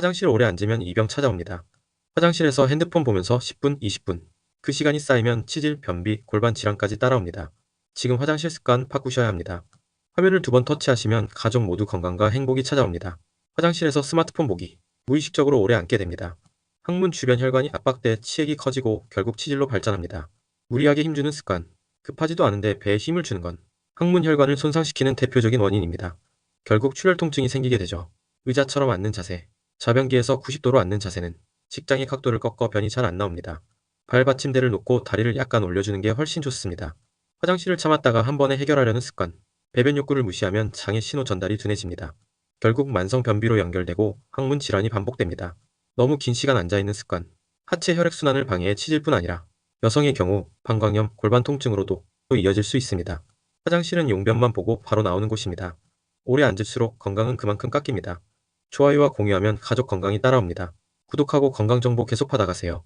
화장실 오래 앉으면 이병 찾아옵니다. 화장실에서 핸드폰 보면서 10분, 20분. 그 시간이 쌓이면 치질, 변비, 골반 질환까지 따라옵니다. 지금 화장실 습관 바꾸셔야 합니다. 화면을 두 번 터치하시면 가족 모두 건강과 행복이 찾아옵니다. 화장실에서 스마트폰 보기. 무의식적으로 오래 앉게 됩니다. 항문 주변 혈관이 압박돼 치액이 커지고 결국 치질로 발전합니다. 무리하게 힘주는 습관. 급하지도 않은데 배에 힘을 주는 건 항문 혈관을 손상시키는 대표적인 원인입니다. 결국 출혈 통증이 생기게 되죠. 의자처럼 앉는 자세. 좌변기에서 90도로 앉는 자세는 식장의 각도를 꺾어 변이 잘 안 나옵니다. 발 받침대를 놓고 다리를 약간 올려주는 게 훨씬 좋습니다. 화장실을 참았다가 한 번에 해결하려는 습관. 배변 욕구를 무시하면 장의 신호 전달이 둔해집니다. 결국 만성 변비로 연결되고 항문 질환이 반복됩니다. 너무 긴 시간 앉아있는 습관. 하체 혈액순환을 방해해 치질 뿐 아니라 여성의 경우 방광염, 골반 통증으로도 또 이어질 수 있습니다. 화장실은 용변만 보고 바로 나오는 곳입니다. 오래 앉을수록 건강은 그만큼 깎입니다. 좋아요와 공유하면 가족 건강이 따라옵니다. 구독하고 건강 정보 계속 받아가세요.